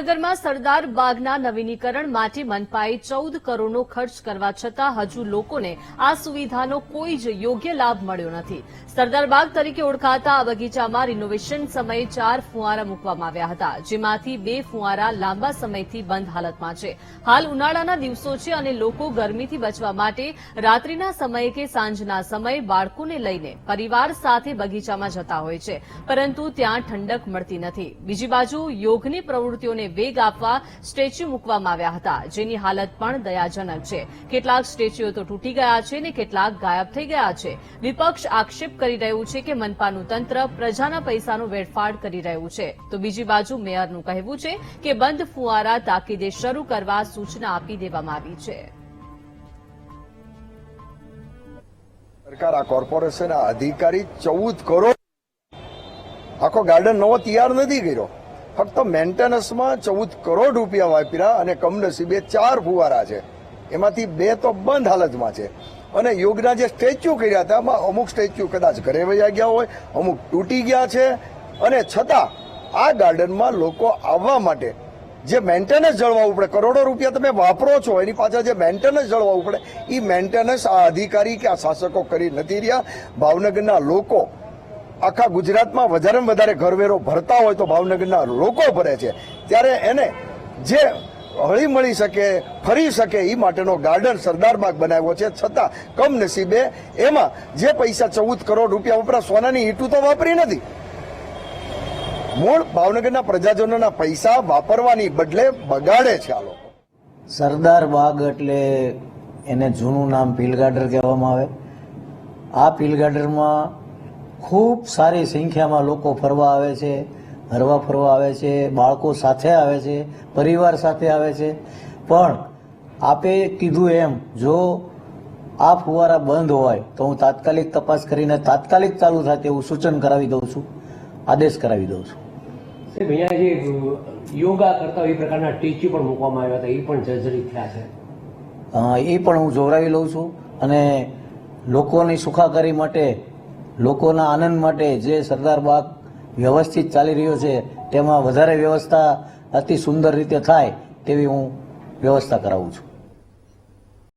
ભાવનગરમાં સરદાર બાગના નવીનીકરણ માટે મનપાએ ચૌદ કરોડનો ખર્ચ કરવા છતાં હજુ લોકોને આ સુવિધાનો કોઈ જ યોગ્ય લાભ મળ્યો નથી. સરદાર બાગ તરીકે ઓળખાતા આ બગીચામાં રિનોવેશન સમયે ચાર ફુવારા મૂકવામાં આવ્યા હતા, જેમાંથી બે ફુવારા લાંબા સમયથી બંધ હાલતમાં છે. હાલ ઉનાળાના દિવસો છે અને લોકો ગરમીથી બચવા માટે રાત્રિના સમયે કે સાંજના સમયે બાળકોને લઈને પરિવાર સાથે બગીચામાં જતા હોય છે, પરંતુ ત્યાં ઠંડક મળતી નથી. બીજી બાજુ યોગની પ્રવૃત્તિઓને વેગ આપવા સ્ટેચ્યુ મૂકવામાં આવ્યા હતા. જેની હાલત પણ દયાજનક છે. કેટલાક સ્ટેચ્યુઓ તો તૂટી ગયા છે અને કેટલાક ગાયબ થઈ ગયા છે. વિપક્ષ આક્ષેપ કરી રહ્યું છે કે મનપાનું તંત્ર પ્રજાના પૈસાનો વેડફાડ કરી રહ્યું છે. તો બીજી બાજુ મેયરનું કહેવું છે કે બંધ ફુવારા તાકીદે શરૂ કરવા સૂચના આપી દેવામાં આવી છે. સરકાર આ કોર્પોરેશન અધિકારી ચૌદ કરોડ આખો ગાર્ડન નવો તૈયાર નથી કર્યો. ફક્ત મેન્ટેનન્સમાં ચૌદ કરોડ રૂપિયા વાપર્યા અને કમનસીબે ચાર ફુવારા છે. એમાંથી બે તો બંધ હાલતમાં છે. અને યોગના જે સ્ટેચ્યુ કર્યા હતા, એમાં અમુક સ્ટેચ્યુ કદાચ ઘરે વયા ગયા હોય, અમુક તૂટી ગયા છે. અને છતાં, આ ગાર્ડનમાં લોકો આવવા માટે જે મેન્ટેનન્સ જળવાવું પડે, કરોડો રૂપિયા તમે વાપરો છો, એની પાછળ જે મેન્ટેનન્સ જળવાવું પડે એ મેન્ટેનન્સ આ અધિકારી કે આ શાસકો કરી નથી રહ્યા. ભાવનગરના લોકો આખા ગુજરાતમાં વધારે વધારે ઘરવેરો ભરતા હોય તો ભાવનગરના લોકો ભરે છે. ત્યારે એને જે હળી મળી શકે, ફરી શકે એ માટેનો ગાર્ડન સરદારબાગ બનાવ્યો છે. છતાં કમનસીબે એમાં જે પૈસા ચૌદ કરોડ રૂપિયા વપરા સોનાની ઈટું તો વાપરી નથી. મૂળ ભાવનગરના પ્રજાજનોના પૈસા વાપરવાની બદલે બગાડે છે આ લોકો. સરદાર બાગ એટલે એને જૂનું નામ પીલ ગાર્ડર કહેવામાં આવે. આ પીલ ગાર્ડરમાં ખૂબ સારી સંખ્યામાં લોકો ફરવા આવે છે હરવા ફરવા આવે છે બાળકો સાથે આવે છે પરિવાર સાથે આવે છે. પણ આપે કીધું એમ જો આ ફુવારા બંધ હોય તો હું તાત્કાલિક તપાસ કરીને તાત્કાલિક ચાલુ થાય તેવું સૂચન કરાવી દઉં છું આદેશ કરાવી દઉં છું. અહીંયા જે યોગા કરતા એ પ્રકારના ટીચી પણ મૂકવામાં આવ્યા હતા એ પણ જર્જરિત થયા છે. એ પણ હું જોવરાવી લઉં છું અને લોકોની સુખાકારી માટે લોકોના આનંદ માટે જે સરદાર બાગ વ્યવસ્થિત ચાલી રહ્યો છે, તેમાં વધારે વ્યવસ્થા અતિ સુંદર રીતે થાય તેવી હું વ્યવસ્થા કરાવું છું.